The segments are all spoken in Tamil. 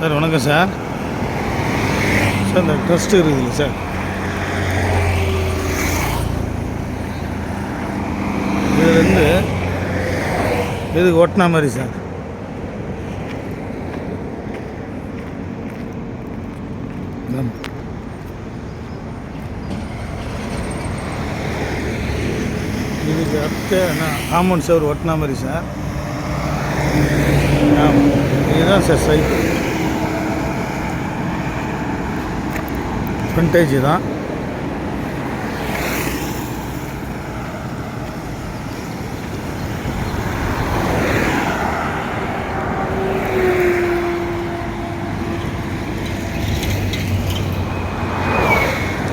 சார் வணக்கம் சார். சார் இந்த ட்ரஸ்ட் இருக்குதுல்ல சார். இதுலேருந்து இதுக்கு ஒட்டின மாதிரி சார். இந்தாம்மா. இதுக்கு அடுத்த ஆமாம் சார் ஒட்டின மாதிரி சார். ஆமாம். இதுதான் சார் சைக்கிள் விண்டேஜ் தான்.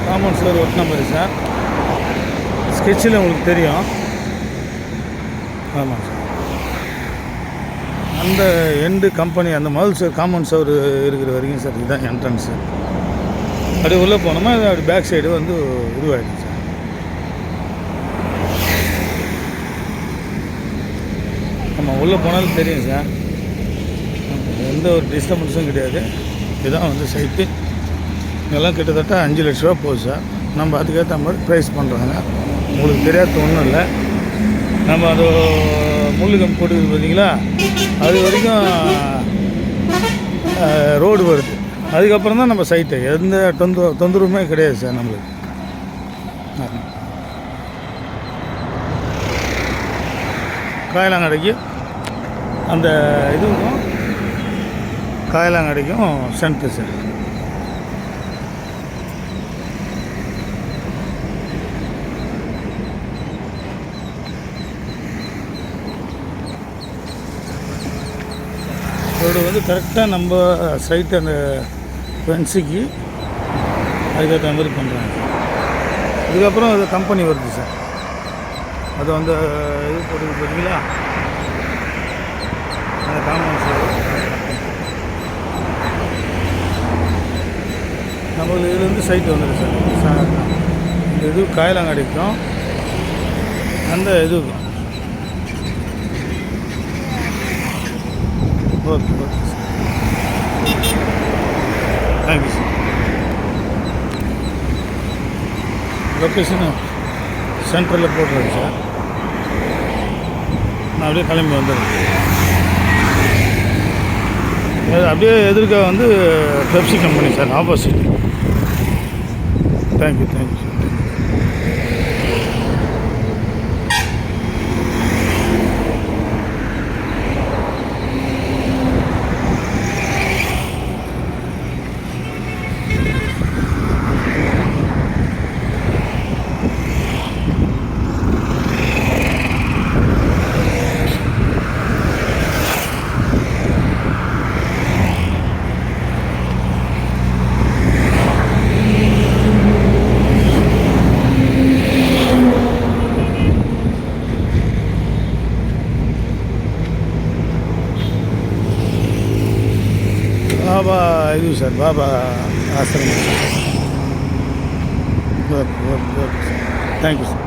காம்பவுண்ட் சவர் ஒட்டின மாதிரி சார் ஸ்கெட்சில் உங்களுக்கு தெரியும். ஆமாம் சார் அந்த எண்டு கம்பெனி அந்த முதல் சார் காமன் சவர் இருக்கிற வரைக்கும் சார் இதுதான் என்ட்ரன்ஸு அப்படியே உள்ளே போனோமா? அப்படி பேக் சைடு வந்து உருவாயிடுச்சு? சார் ஆமாம் உள்ளே போனாலும் தெரியும் சார் எந்த ஒரு டிஸ்டர்பன்ஸும் கிடையாது. இதுதான் வந்து சைட்டு இதெல்லாம் கிட்டத்தட்ட அஞ்சு லட்ச ரூபா போகுது சார் நம்ம அதுக்கேற்ற மாதிரி ப்ரைஸ் பண்ணுறாங்க உங்களுக்கு தெரியாத ஒன்றும் இல்லை. நம்ம அது முள்ளுகம் கொடுக்குது பார்த்தீங்களா? அது வரைக்கும் ரோடு வருது. அதுக்கப்புறம் தான் நம்ம சைட்டு எந்த தொந்தர தொந்தரவுமே கிடையாது சார் நம்மளுக்கு. காயலாங்கடைக்கு அந்த இதுவும் காயலாங்கடைக்கும் சென்ட்ரு சார். ரோடு வந்து கரெக்டாக நம்ம சைட் அந்த ஃபென்ஸுக்கு அதுக்கேற்ற மாதிரி பண்ணுறாங்க இதுக்கப்புறம் அது கம்பெனி வருது சார் அது அந்த இது போட்டு பார்த்தீங்களா அந்த காமன் சார் நம்மளுக்கு இதுலேருந்து சைட் வந்துடும் சார் சா- இந்த இது காயலாங்கடைக்கும் அந்த இதுக்கும் okay okay sir thank you sir location சென்ட்ரலில் போட்டுருங்க சார் நான் அப்படியே கிளம்பி வந்துடுறேன். அப்படியே எதிர்க்க வந்து Pepsi company sir opposite thank you thank you sir Baba ಇದು ಸರ್ ಬಾಬಾ ಆಶ್ರಮ ಥ್ಯಾಂಕ್ ಯು ಸರ್